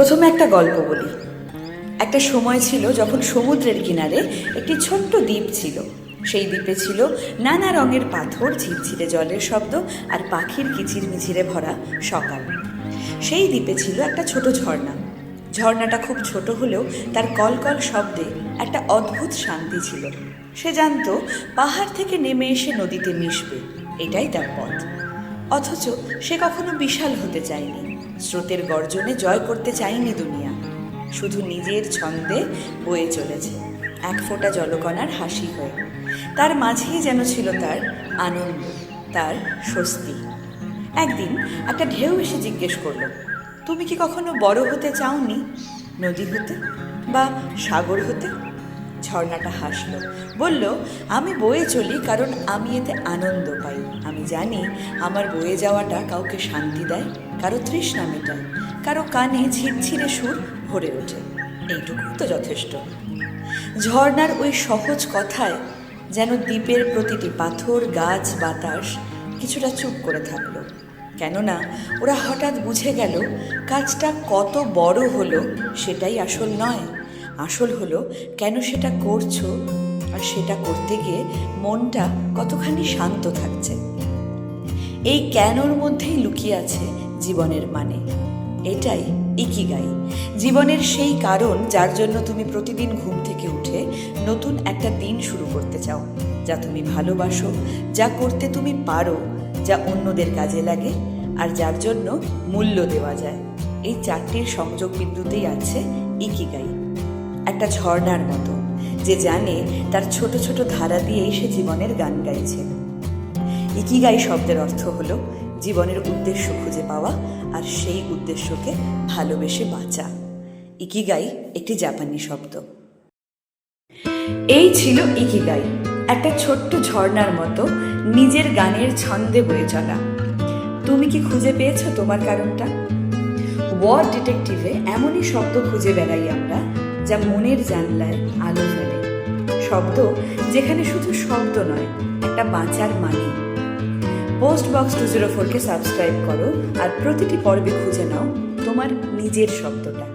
প্রথমে একটা গল্প বলি। একটা সময় ছিল যখন সমুদ্রের কিনারে একটি ছোট্ট দ্বীপ ছিল। সেই দ্বীপে ছিল নানা রঙের পাথর, ঝিরঝিরে জলের শব্দ আর পাখির কিচিরমিচিরে ভরা সকাল। সেই দ্বীপে ছিল একটা ছোট ঝর্ণা। ঝর্ণাটা খুব ছোট হলেও তার কলকল শব্দে একটা অদ্ভুত শান্তি ছিল। সে জানতো পাহাড় থেকে নেমে এসে নদীতে মিশবে। এটাই তার পথ। অথচ সে কখনো বিশাল হতে চায়নি। স্রোতের গর্জনে জয় করতে চায়নি দুনিয়া। শুধু নিজের ছন্দে বয়ে চলেছে, এক ফোঁটা জলকণার হাসি হয়ে। তার মাঝেই যেন ছিল তার আনন্দ, তার স্বস্তি। একদিন একটা ঢেউ এসে জিজ্ঞেস করল, তুমি কি কখনো বড় হতে চাওনি? নদী হতে বা সাগর হতে? ঝর্ণাটা হাসলো। বলল, আমি বয়ে চলি কারণ আমি এতে আনন্দ পাই। আমি জানি আমার বয়ে যাওয়াটা কাউকে শান্তি দেয়, কারও তৃষ্ণা মেটায়, কারও কানে ঝিরঝিরে সুর ভরে ওঠে। এইটুকু তো যথেষ্ট। ঝর্ণার ওই সহজ কথায় যেন দ্বীপের প্রতিটি পাথর, গাছ, বাতাস কিছুটা চুপ করে থাকল। কেননা ওরা হঠাৎ বুঝে গেল, কাজটা কত বড় হলো সেটাই আসল নয়। আসল হলো, কেন সেটা করছ আর সেটা করতে গিয়ে মনটা কতখানি শান্ত থাকছে? এই কেনর মধ্যেই লুকিয়ে আছে জীবনের মানে। এটাই ইকিগাই। জীবনের সেই কারণ যার জন্য তুমি প্রতিদিন ঘুম থেকে উঠে নতুন একটা দিন শুরু করতে চাও, যা তুমি ভালোবাসো, যা করতে তুমি পারো, যা অন্যদের কাজে লাগে আর যার জন্য মূল্য দেওয়া যায়। এই চারটির সংযোগ বিদ্যুতেই আছে ইকিগাই। একটা ঝর্ণার মতো, যে জানে তার ছোট ছোট ধারা দিয়েই সে জীবনের গান গাইছে। ইকিগাই শব্দের অর্থ হলো জীবনের উদ্দেশ্য খুঁজে পাওয়া আর সেই উদ্দেশ্যকে ভালোবেসে বাঁচা। ইকিগাই একটি জাপানি শব্দ। এই ছিল ইকিগাই, একটা ছোট্ট ঝর্ণার মতো নিজের গানের ছন্দে বয়ে চলা। তুমি কি খুঁজে পেয়েছ তোমার কারণটা? ওয়ার ডিটেকটিভে এমনই শব্দ খুঁজে বেড়াই আমরা যা মনের জানলায় আলো ফেলে। শব্দ যেখানে শুধু শব্দ নয়, একটা বাঁচার মানে। পোস্ট বক্স টু জিরো ফোরকে সাবস্ক্রাইব করো আর প্রতিটি পর্বে খুঁজে নাও তোমার নিজের শব্দটা।